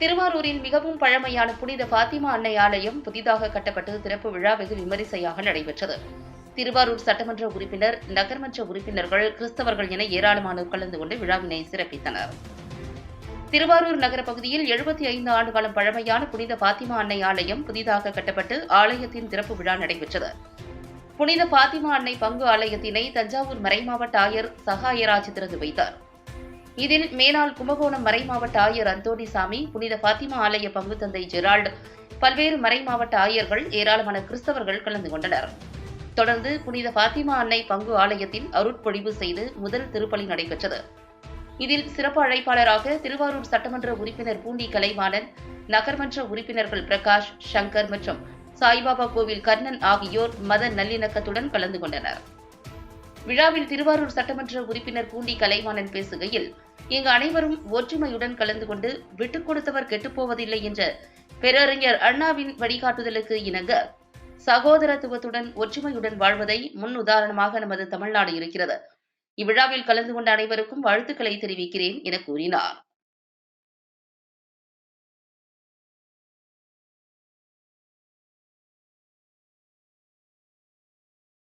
திருவாரூரில் மிகவும் பழமையான புனித பாத்திமா அன்னை ஆலயம் புதிதாக கட்டப்பட்டு திறப்பு விழா வெகு விமரிசையாக நடைபெற்றது. திருவாரூர் சட்டமன்ற உறுப்பினர் நகர்மன்ற உறுப்பினர்கள் கிறிஸ்தவர்கள் என ஏராளமானோர் கலந்து கொண்டு விழாவினை சிறப்பித்தனர். திருவாரூர் நகர பகுதியில் எழுபத்தி ஐந்து ஆண்டு காலம் பழமையான புனித பாத்திமா அன்னை ஆலயம் புதிதாக கட்டப்பட்டு ஆலயத்தின் திறப்பு விழா நடைபெற்றது. புனித பாத்திமா அன்னை பங்கு ஆலயத்தினை தஞ்சாவூர் மறைமாவட்ட ஆயர் சகாயராஜ் திறந்து வைத்தார். இதில் மேலாள் கும்பகோணம் மறைமாவட்ட ஆயர் அந்தோணிசாமி புனித பாத்திமா ஆலய பங்கு தந்தை ஜெரால்டு பல்வேறு மறைமாவட்ட ஆயர்கள் ஏராளமான கிறிஸ்தவர்கள் கலந்து கொண்டனர். தொடர்ந்து புனித பாத்திமா அன்னை பங்கு ஆலயத்தில் அருட்பொழிவு செய்து முதல் திருப்பலி நடைபெற்றது. இதில் சிறப்பு அழைப்பாளராக திருவாரூர் சட்டமன்ற உறுப்பினர் பூண்டி கலைவாணன் நகர்மன்ற உறுப்பினர்கள் பிரகாஷ் சங்கர் மற்றும் சாய்பாபா கோவில் கர்ணன் ஆகியோர் மத நல்லிணக்கத்துடன் கலந்து கொண்டனர். விழாவில் திருவாரூர் சட்டமன்ற உறுப்பினர் பூண்டி கலைவாணன் பேசுகையில் இங்கு அனைவரும் ஒற்றுமையுடன் கலந்து கொண்டு விட்டுக் கொடுத்தவர் கெட்டுப்போவதில்லை என்ற பேரறிஞர் அண்ணாவின் வழிகாட்டுதலுக்கு இணங்க சகோதரத்துவத்துடன் ஒற்றுமையுடன் வாழ்வதை முன் உதாரணமாக நமது தமிழ்நாடு இருக்கிறது. இவ்விழாவில் கலந்து கொண்ட அனைவருக்கும் வாழ்த்துக்களை தெரிவிக்கிறேன் என கூறினார்.